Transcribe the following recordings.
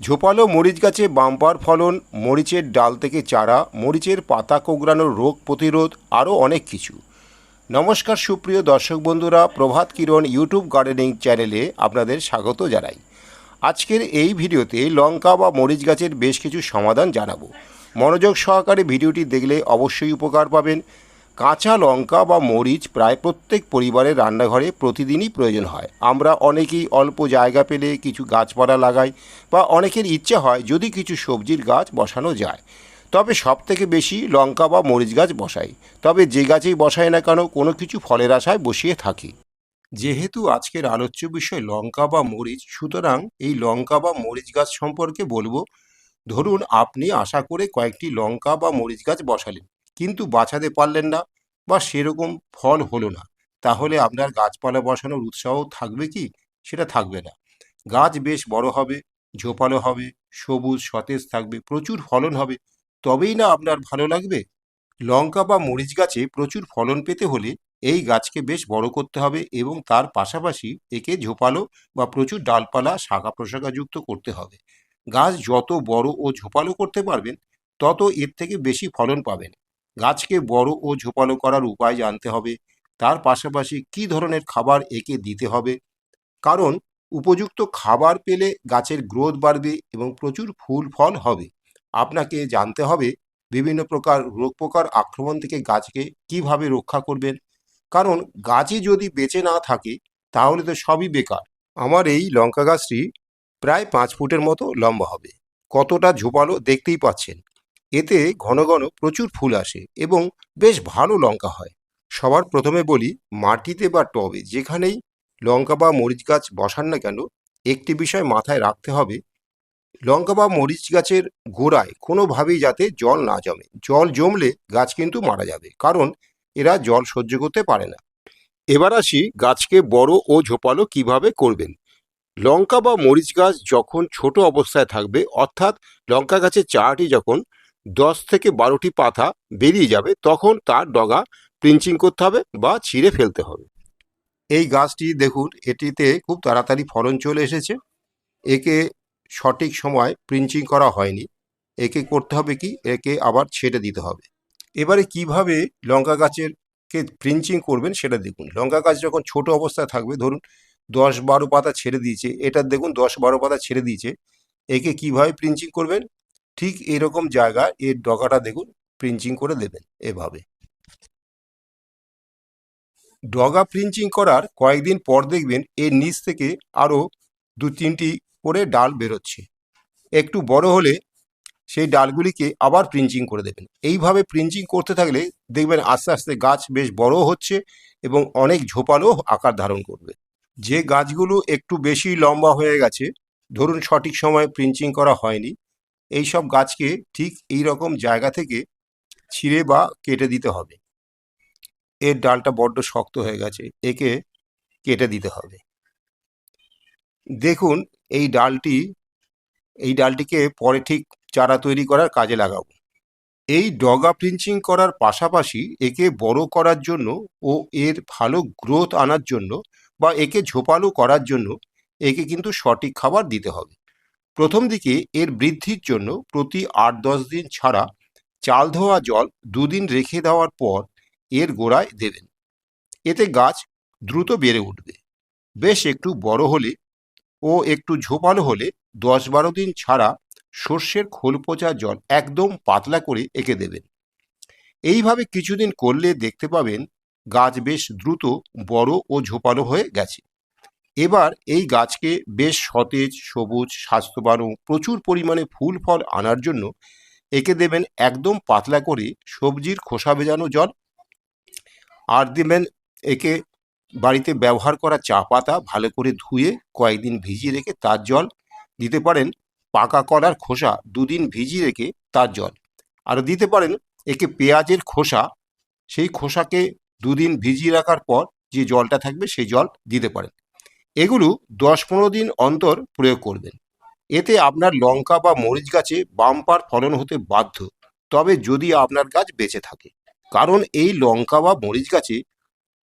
ঝোপালো মরিচ গাছে বাম্পার ফলন, মরিচের ডাল থেকে চারা, মরিচের পাতা কোঁকড়ানোর রোগ প্রতিরোধ, আরও অনেক কিছু। নমস্কার সুপ্রিয় দর্শক বন্ধুরা, প্রভাত কিরণ ইউটিউব গার্ডেনিং চ্যানেলে আপনাদের স্বাগত জানাই। আজকের এই ভিডিওতে লঙ্কা বা মরিচ গাছের বেশ কিছু সমাধান জানাব। মনোযোগ সহকারে ভিডিওটি দেখলে অবশ্যই উপকার পাবেন। কাঁচা লঙ্কা বা মরিচ প্রায় প্রত্যেক পরিবারের রান্নাঘরে প্রতিদিনই প্রয়োজন হয়। আমরা অনেকেই অল্প জায়গা পেলে কিছু গাছপালা লাগাই বা অনেকের ইচ্ছে হয় যদি কিছু সবজির গাছ বসানো যায়। তবে সব থেকে বেশি লঙ্কা বা মরিচ গাছ বসাই। তবে যে গাছেই বসাই না কেন কোনো কিছু ফলের আশায় বসিয়ে থাকি। যেহেতু আজকের আলোচ্য বিষয় লঙ্কা বা মরিচ, সুতরাং এই লঙ্কা বা মরিচ গাছ সম্পর্কে বলব, ধরুন আপনি আশা করে কয়েকটি লঙ্কা বা মরিচ গাছ বসালেন। কিন্তু বাঁচাতে পারলেন না বা সেরকম ফল হলো না। তাহলে আপনার গাছপালা বসানোর উৎসাহ থাকবে কি? সেটা থাকবে না। গাছ বেশ বড় হবে, ঝোপালো হবে, সবুজ, সতেজ থাকবে, প্রচুর ফলন হবে। তবেই না আপনার ভালো লাগবে? লঙ্কা বা মরিচ গাছে প্রচুর ফলন পেতে হলে এই গাছকে বেশ বড় করতে হবে এবং তার পাশাপাশি একে ঝোপালো বা প্রচুর ডালপালা শাখা প্রশাখাযুক্ত করতে হবে। গাছ যত বড় ও ঝোপালো করতে পারবেন, তত এর থেকে বেশি ফলন পাবেন। গাছকে বড় ও ঝোপালো করার উপায় জানতে হবে। তার পাশাপাশি কী ধরনের খাবার একে দিতে হবে? কারণ উপযুক্ত খাবার পেলে গাছের গ্রোথ বাড়বে এবং প্রচুর ফুল, ফল হবে। আপনাকে জানতে হবে বিভিন্ন প্রকার রোগ পোকার আক্রমণ থেকে গাছকে কীভাবে রক্ষা করবেন। কারণ গাছই যদি বেঁচে না থাকে, তাহলে তো সবই বেকার। আমার এই লঙ্কা গাছটি প্রায় পাঁচ ফুটের মতো লম্বা হবে। কতটা ঝোপালো দেখতেই পাচ্ছেন। এতে ঘন ঘন প্রচুর ফুল আসে এবং বেশ ভালো লঙ্কা হয়। সবার প্রথমে বলি মাটিতে বা টবে যেখানেই লঙ্কা বা মরিচ গাছ বসান না কেন, একটি বিষয় মাথায় রাখতে হবে, লঙ্কা বা মরিচ গাছের গোড়ায় কোনোভাবেই যাতে জল না জমে। জল জমলে গাছ কিন্তু মারা যাবে, কারণ এরা জল সহ্য করতে পারে না। এবার আসি গাছকে বড় ও ঝোপালো কীভাবে করবেন। লঙ্কা বা মরিচ গাছ যখন ছোট অবস্থায় থাকবে, অর্থাৎ লঙ্কা গাছের চারাটি যখন দশ থেকে বারোটি পাতা বেরিয়ে যাবে, তখন তার ডগা প্রিঞ্চিং করতে হবে বা ছিঁড়ে ফেলতে হবে। এই গাছটি দেখুন, এটিতে খুব তাড়াতাড়ি ফলন চলে এসেছে। একে সঠিক সময় প্রিঞ্চিং করা হয়নি। একে করতে হবে কি? একে আবার ছেড়ে দিতে হবে। এবারে কীভাবে লঙ্কা গাছের কে প্রিঞ্চিং করবেন সেটা দেখুন। লঙ্কা গাছ যখন ছোট অবস্থায় থাকবে, ধরুন দশ বারো পাতা ছেড়ে দিয়েছে এটার দেখুন দশ বারো পাতা ছেড়ে দিয়েছে, একে কীভাবে প্রিঞ্চিং করবেন? ঠিক এরকম জায়গায় এর ডগাটা দেখুন প্রিঞ্চিং করে দেবেন এভাবে। ডগা প্রিঞ্চিং করার কয়েকদিন পর দেখবেন এর নিচ থেকে আরও দু তিনটি করে ডাল বেরোচ্ছে। একটু বড় হলে সেই ডালগুলিকে আবার প্রিঞ্চিং করে দেবেন। এইভাবে প্রিঞ্চিং করতে থাকলে দেখবেন আস্তে আস্তে গাছ বেশ বড় হচ্ছে এবং অনেক ঝোপালো আকার ধারণ করবে। যে গাছগুলো একটু বেশি লম্বা হয়ে গেছে, ধরুন সঠিক সময়ে প্রিঞ্চিং করা হয়নি এই সব গাছকে ঠিক এই রকম জায়গা থেকে ছিঁড়ে বা কেটে দিতে হবে। এর ডালটা বড্ড শক্ত হয়ে গেছে, একে কেটে দিতে হবে। দেখুন, এই ডালটি, এই ডালটিকে পরে ঠিক চারা তৈরি করার কাজে লাগাবো এই ডগা প্রিঞ্চিং করার পাশাপাশি একে বড় করার জন্য ও এর ভালো গ্রোথ আনার জন্য বা একে ঝোপালো করার জন্য একে কিন্তু সঠিক খাবার দিতে হবে। প্রথম দিকে এর বৃদ্ধির জন্য প্রতি আট দশ দিন ছাড়া চাল ধোয়া জল দুদিন রেখে দেওয়ার পর এর গোড়ায় দেবেন। এতে গাছ দ্রুত বেড়ে উঠবে। বেশ একটু বড় হলে ও একটু ঝোপালো হলে দশ বারো দিন ছাড়া সর্ষের খোল পচা জল একদম পাতলা করে এঁকে দেবেন। এইভাবে কিছুদিন করলে দেখতে পাবেন গাছ বেশ দ্রুত বড় ও ঝোপালো হয়ে গেছে। এবার এই গাছকে বেশ সতেজ, সবুজ স্বাস্থ্যবান ও প্রচুর পরিমাণে ফুল, ফল আনার জন্য একে দেবেন একদম পাতলা করে সবজির খোসা ভেজানো জল। আর দেবেন একে বাড়িতে ব্যবহার করা চা পাতা ভালো করে ধুয়ে কয়েকদিন ভিজিয়ে রেখে তার জল দিতে পারেন। পাকা কলার খোসা দুদিন ভিজিয়ে রেখে তার জল। আর দিতে পারেন একে পেঁয়াজের খোসা, সেই খোসাকে দুদিন ভিজিয়ে রাখার পর যে জলটা থাকবে সেই জল দিতে পারেন। এগুলো দশ পনেরো দিন অন্তর প্রয়োগ করবেন। এতে আপনার লঙ্কা বা মরিচ গাছে বাম্পার ফলন হতে বাধ্য। তবে যদি আপনার গাছ বেঁচে থাকে, কারণ এই লঙ্কা বা মরিচ গাছে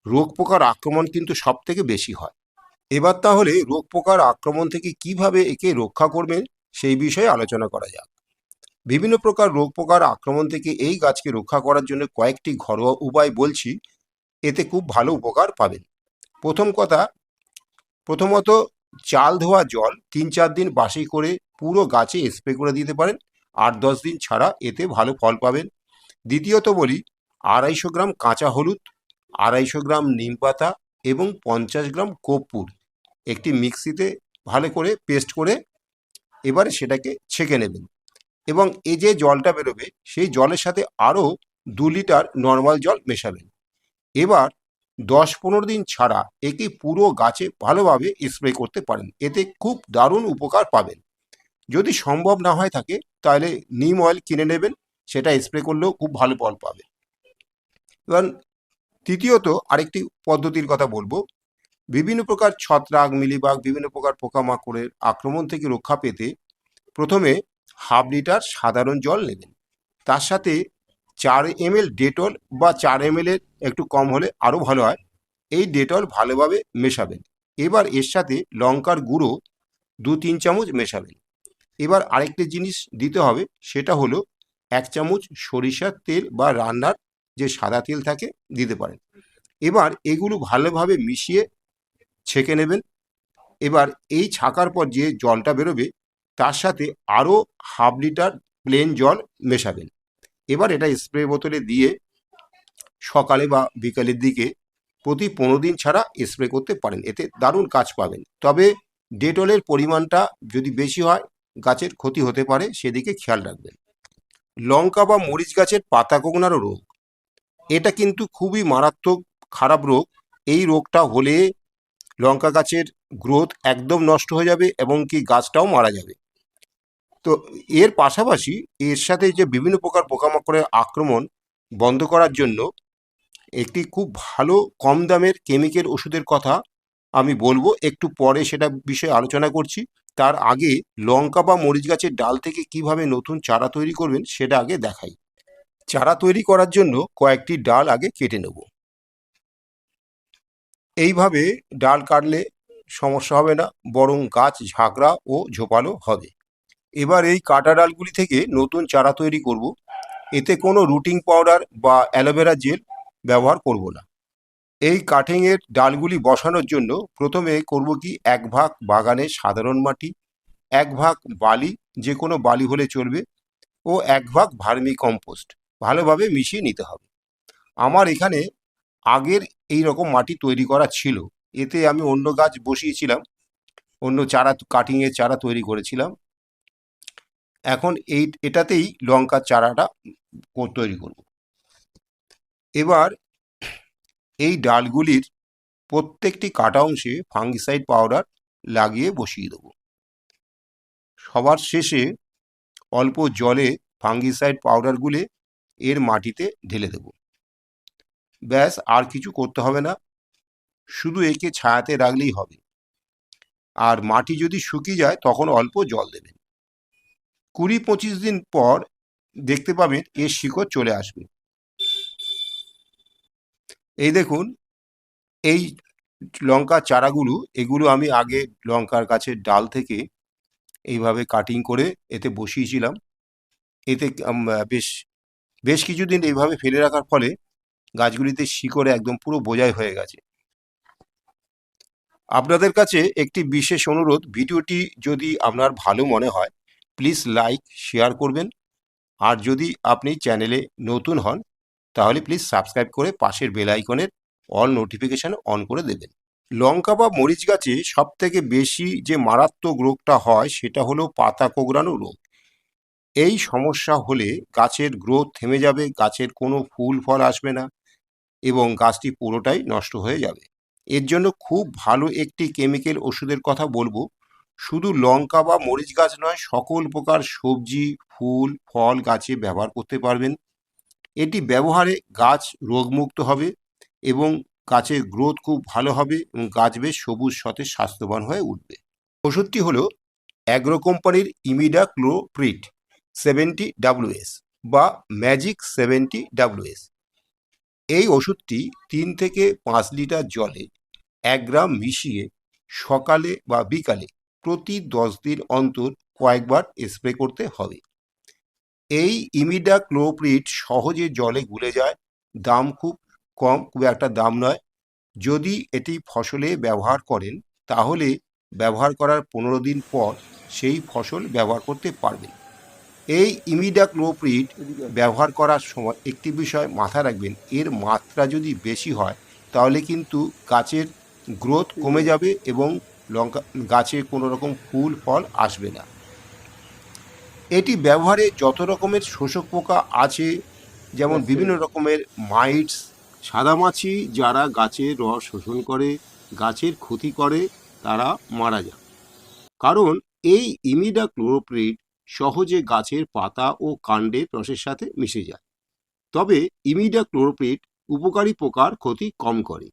রোগ পোকার আক্রমণ কিন্তু সব থেকে বেশি হয়। এবার তাহলে রোগ পোকার আক্রমণ থেকে কীভাবে একে রক্ষা করবেন, সেই বিষয়ে আলোচনা করা যাক। বিভিন্ন প্রকার রোগ পোকার আক্রমণ থেকে এই গাছকে রক্ষা করার জন্য কয়েকটি ঘরোয়া উপায় বলছি, এতে খুব ভালো উপকার পাবেন। প্রথম কথা প্রথমত চাল ধোয়া জল তিন চার দিন বাসি করে পুরো গাছে স্প্রে করে দিতে পারেন। আট দশ দিন ছাড়া এতে ভালো ফল পাবেন। দ্বিতীয়ত বলি, আড়াইশো গ্রাম কাঁচা হলুদ, আড়াইশো গ্রাম নিম পাতা এবং পঞ্চাশ গ্রাম কর্পূর একটি মিক্সিতে ভালো করে পেস্ট করে এবারে সেটাকে ছেঁকে নেবেন এবং এই যে জলটা বেরোবে, সেই জলের সাথে আরও দু লিটার নর্মাল জল মেশাবেন। এবার দশ পনেরো দিন ছাড়া একে পুরো গাছে ভালোভাবে স্প্রে করতে পারেন। এতে খুব দারুণ উপকার পাবেন। যদি সম্ভব না হয় থাকে, তাহলে নিম অয়েল কিনে নেবেন, সেটা স্প্রে করলেও খুব ভালো ফল পাবে। এবার তৃতীয়ত আরেকটি পদ্ধতির কথা বলব। বিভিন্ন প্রকার ছত্রাক, মিলিবাগ, বিভিন্ন প্রকার পোকামাকড়ের আক্রমণ থেকে রক্ষা পেতে প্রথমে হাফ লিটার সাধারণ জল নেবেন। তার সাথে চার এম এল ডেটল বা চার এম এর একটু কম হলে আরও ভালো হয়। এই ডেটল ভালোভাবে মেশাবেন। এবার এর সাথে লঙ্কার গুঁড়ো দু তিন চামচ মেশাবেন। এবার আরেকটি জিনিস দিতে হবে, সেটা হলো এক চামচ সরিষার তেল বা রান্নার যে সাদা তেল থাকে, দিতে পারেন। এবার এগুলো ভালোভাবে মিশিয়ে ছেঁকে নেবেন। এবার এই ছাকার পর যে জলটা বেরোবে, তার সাথে আরও হাফ লিটার প্লেন জল মেশাবেন। এবার এটা স্প্রে বোতলে দিয়ে সকালে বা বিকালের দিকে প্রতি পনেরো দিন ছাড়া স্প্রে করতে পারেন। এতে দারুণ কাজ পাবেন। তবে ডেটলের পরিমাণটা যদি বেশি হয়, গাছের ক্ষতি হতে পারে, সেদিকে খেয়াল রাখবেন। লঙ্কা বা মরিচ গাছের পাতা কোকনারও রোগ। এটা কিন্তু খুবই মারাত্মক খারাপ রোগ। এই রোগটা হলে লঙ্কা গাছের গ্রোথ একদম নষ্ট হয়ে যাবে এবং কি গাছটাও মারা যাবে। তো এর পাশাপাশি এর সাথে যে বিভিন্ন প্রকার পোকামাকড়ের আক্রমণ বন্ধ করার জন্য একটি খুব ভালো কম দামের কেমিক্যাল ওষুধের কথা আমি বলব। একটু পরে সেটা বিষয়ে আলোচনা করছি। তার আগে লঙ্কা বা মরিচ গাছের ডাল থেকে কীভাবে নতুন চারা তৈরি করবেন সেটা আগে দেখাই। চারা তৈরি করার জন্য কয়েকটি ডাল আগে কেটে নেব। এইভাবে ডাল কাটলে সমস্যা হবে না, বরং গাছ ঝাঁকড়া ও ঝোপালো হবে। এবার এই কাটা ডালগুলি থেকে নতুন চারা তৈরি করব। এতে কোনো রুটিং পাউডার বা অ্যালোভেরা জেল ব্যবহার করব না। এই কাটিংয়ের ডালগুলি বসানোর জন্য প্রথমে করব কি এক ভাগ বাগানে সাধারণ মাটি, এক ভাগ বালি যে কোনো বালি হলে চলবে, ও এক ভাগ ভার্মি কম্পোস্ট ভালোভাবে মিশিয়ে নিতে হবে। আমার এখানে আগের এই রকম মাটি তৈরি করা ছিল। এতে আমি অন্য গাছ বসিয়েছিলাম, অন্য চারা কাটিংয়ের চারা তৈরি করেছিলাম। এখন এই, এটাতেই লঙ্কার চারাটা তৈরি করব। এবার এই ডালগুলির প্রত্যেকটি কাটা অংশে ফাঙ্গিসাইড পাউডার লাগিয়ে বসিয়ে দেবো। সবার শেষে অল্প জলে ফাঙ্গিসাইড পাউডার গুলে এর মাটিতে ঢেলে দেব। ব্যাস, আর কিছু করতে হবে না। শুধু একে ছায়াতে রাখলেই হবে। আর মাটি যদি শুকিয়ে যায়, তখন অল্প জল দেবেন। কুড়ি পঁচিশ দিন পর দেখতে পাবেন এর শিকড় চলে আসবে। এই দেখুন, এই লঙ্কা চারাগুলো, এগুলো আমি আগে লঙ্কার গাছের ডাল থেকে এইভাবে কাটিং করে এতে বসিয়েছিলাম। এতে বেশ বেশ কিছুদিন এইভাবে ফেলে রাখার ফলে গাছগুলিতে শিকড়ে একদম পুরো বোঝাই হয়ে গেছে। আপনাদের কাছে একটি বিশেষ অনুরোধ, ভিডিওটি যদি আপনার ভালো মনে হয় প্লিজ লাইক শেয়ার করবেন। আর যদি আপনি চ্যানেলে নতুন হন, তাহলে প্লিজ সাবস্ক্রাইব করে পাশের বেল আইকনের অল নোটিফিকেশন অন করে দেবেন। লঙ্কা বা মরিচ গাছে সব থেকে বেশি যে মারাত্মক রোগটা হয়, সেটা হলো পাতা কোঁকড়ানো রোগ। এই সমস্যা হলে গাছের গ্রোথ থেমে যাবে, গাছের কোনো ফুল, ফল আসবে না এবং গাছটি পুরোটাই নষ্ট হয়ে যাবে। এর জন্য খুব ভালো একটি কেমিক্যাল ওষুধের কথা বলব। শুধু লঙ্কা বা মরিচ গাছ নয়, সকল প্রকার সবজি, ফুল, ফল গাছে ব্যবহার করতে পারবেন। এটি ব্যবহারে গাছ রোগমুক্ত হবে এবং গাছের গ্রোথ খুব ভালো হবে এবং গাছ বেশ সবুজ, সতেজ, স্বাস্থ্যবান হয়ে উঠবে। ওষুধটি হলো অ্যাগ্রো কোম্পানির ইমিডা ক্লোপ্রিট সেভেন্টি ডাব্লিউএস বা ম্যাজিক সেভেন্টি ডাব্লিউএস এই ওষুধটি তিন থেকে পাঁচ লিটার জলে এক গ্রাম মিশিয়ে সকালে বা বিকালে প্রতি দশ দিন অন্তর কয়েকবার স্প্রে করতে হবে। এই ইমিডা ক্লোপ্রিট সহজে জলে গুলে যায়, দাম খুব কম, খুব একটা দাম নয়। যদি এটি ফসলে ব্যবহার করেন, তাহলে ব্যবহার করার পনেরো দিন পর সেই ফসল ব্যবহার করতে পারবেন। এই ইমিডাক্লোপ্রিড ব্যবহার করার সময় একটি বিষয় মাথায় রাখবেন, এর মাত্রা যদি বেশি হয়, তাহলে কিন্তু গাছের গ্রোথ কমে যাবে এবং লঙ্কা গাছে কোনো রকম ফুল ফল আসবে না। এটি ব্যবহারে যত রকমের শোষক পোকা আছে যেমন বিভিন্ন রকমের মাইটস সাদামাছি যারা গাছের রস শোষণ করে গাছের ক্ষতি করে তারা মারা যায় কারণ এই ইমিডা ক্লোরোপ্রিড সহজে গাছের পাতা ও কাণ্ডের রসের সাথে মিশে যায়। তবে ইমিডা ক্লোরোপ্রিড উপকারী পোকার ক্ষতি কম করে।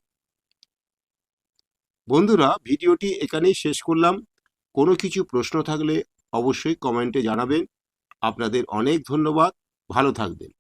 বন্ধুরা, ভিডিওটি এখানেই শেষ করলাম। কোনো কিছু প্রশ্ন থাকলে অবশ্যই কমেন্টে জানাবেন। আপনাদের অনেক ধন্যবাদ। ভালো থাকবেন।